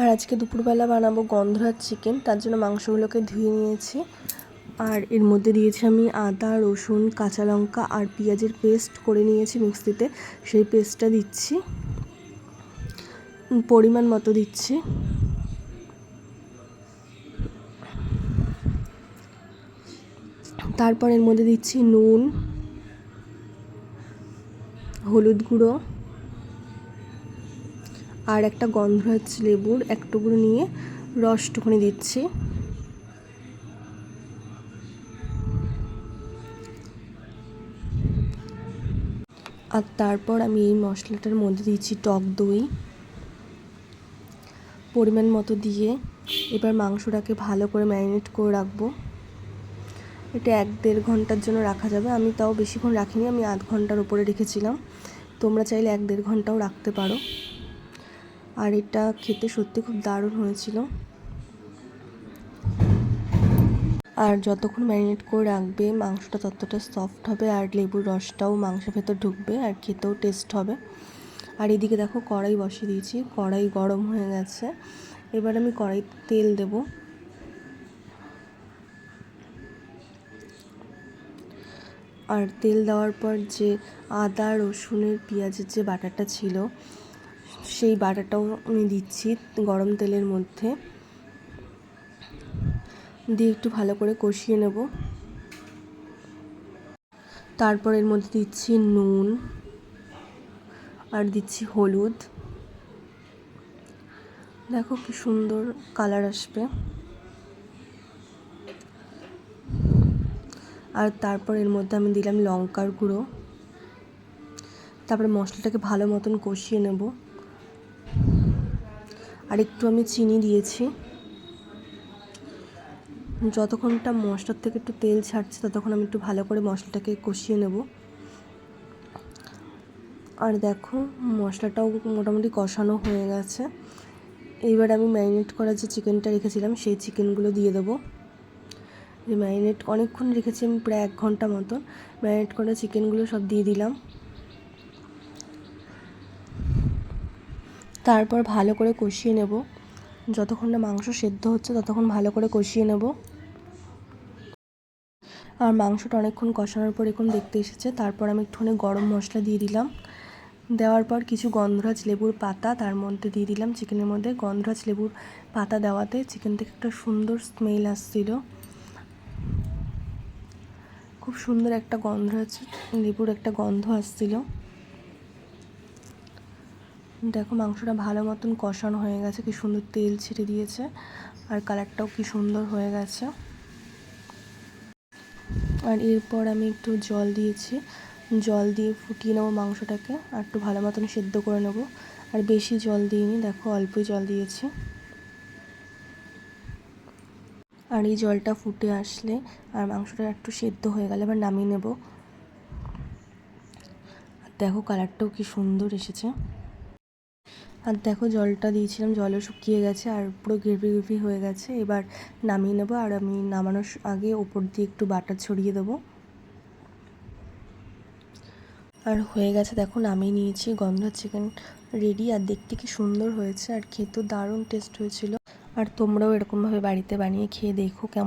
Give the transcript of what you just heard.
আর আজকে দুপুরবেলা বানাবো গন্ধরাজ চিকেন। তার জন্য মাংসগুলোকে ধুয়ে নিয়েছি। আর এর মধ্যে দিয়েছি আমি আদা, রসুন, কাঁচা লঙ্কা আর পেঁয়াজের পেস্ট করে নিয়েছি মিক্সিতে। সেই পেস্টটা দিচ্ছি। পরিমাণ মতো দিচ্ছি। তারপর এর মধ্যে দিচ্ছি নুন, হলুদ গুঁড়ো। আর একটা গন্ধরাজ লেবুর, এক টুকরো নিয়ে রসটুকুনি দিচ্ছি। আর তারপর আমি এই মশলাটার মধ্যে দিচ্ছি টক দই। পরিমাণ মতো দিয়ে এবার মাংসটাকে ভালো করে ম্যারিনেট করে রাখব। এটা এক দেড় ঘণ্টার জন্য রাখা যাবে। আমি তাও বেশিক্ষণ রাখিনি, আমি আধ ঘণ্টার উপরে রেখেছিলাম। তোমরা চাইলে এক দেড় ঘন্টাও রাখতে পারো। আর এটা খেতে সত্যি খুব দারুণ হয়েছিল। আর যতক্ষণ ম্যারিনেট করে রাখবে, মাংসটা ততটা সফট হবে আর লেবুর রসটাও মাংসের ভেতর ঢুকবে আর খেতেও টেস্ট হবে। আর এদিকে দেখো কড়াই বসিয়ে দিয়েছি, কড়াই গরম হয়ে গেছে। এবার আমি কড়াই তেল দেব। আর তেল দেওয়ার পর যে আদা, রসুনের, পেঁয়াজের যে বাটাটা ছিল সেই বাটাটাও আমি দিচ্ছি গরম তেলের মধ্যে। দিয়ে একটু ভালো করে কষিয়ে নেব। তারপর এর মধ্যে দিচ্ছি নুন আর দিচ্ছি হলুদ। দেখো কি সুন্দর কালার আসবে। আর তারপর এর মধ্যে আমি দিলাম লঙ্কার গুঁড়ো। তারপরে মশলাটাকে ভালো মতন কষিয়ে নেব। আর একটু আমি চিনি দিয়েছি। যতক্ষণটা মশলার থেকে একটু তেল ছাড়ছে, ততক্ষণ আমি একটু ভালো করে মশলাটাকে কষিয়ে নেব। আর দেখো, মশলাটাও মোটামুটি কষানো হয়ে গেছে। এইবার আমি ম্যারিনেট করা যে চিকেনটা রেখেছিলাম, সেই চিকেনগুলো দিয়ে দেবো। যে ম্যারিনেট, অনেকক্ষণ রেখেছি আমি প্রায় এক ঘণ্টা মতন। ম্যারিনেট করা চিকেনগুলো সব দিয়ে দিলাম। তারপর ভালো করে কষিয়ে নেব। যতক্ষণ না মাংস সেদ্ধ হচ্ছে, ততক্ষণ ভালো করে কষিয়ে নেব। আর মাংসটা অনেকক্ষণ কষানোর পর এখন দেখতে এসেছে। তারপর আমি একটুখানি গরম মশলা দিয়ে দিলাম। দেওয়ার পর কিছু গন্ধরাজ লেবুর পাতা তার মধ্যে দিয়ে দিলাম চিকেনের মধ্যে। গন্ধরাজ লেবুর পাতা দেওয়াতে চিকেন থেকে একটা সুন্দর স্মেল আসছিল। খুব সুন্দর একটা গন্ধরাজ লেবুর একটা গন্ধ আসছিল। দেখো মাংসটা ভালো মতন কষানো হয়ে গেছে, কি সুন্দর তেল ছেড়ে দিয়েছে, আর কালারটাও কি সুন্দর হয়ে গেছে। আর এরপর আমি একটু জল দিয়েছি, জল দিয়ে ফুটিয়ে নেব মাংসটাকে, আর একটু ভালো মতন সেদ্ধ করে নেব। আর বেশি জল দিইনি, দেখো অল্পই জল দিয়েছি। আর এই জলটা ফুটে আসলে, আর মাংসটা একটু সেদ্ধ হয়ে গেলে আবার নামিয়ে নেব। দেখো কালারটাও কি সুন্দর এসেছে। আর দেখো জলটা দিয়েছিলাম, জলও শুকিয়ে গেছে আর পুরো গ্রেভি গ্রেভি হয়ে গেছে। এবার নামিয়ে নেব আর আমি নামানোর আগে ওপর দিয়ে একটু বাটার ছড়িয়ে দেবো। আর হয়ে গেছে দেখো নামিয়ে নিয়েছি গন্ধ চিকেন রেডি আর দেখতে কি সুন্দর হয়েছে আর খেতেও দারুণ টেস্ট হয়েছিল। আর তোমরাও এরকমভাবে বাড়িতে বানিয়ে খেয়ে দেখো কেমন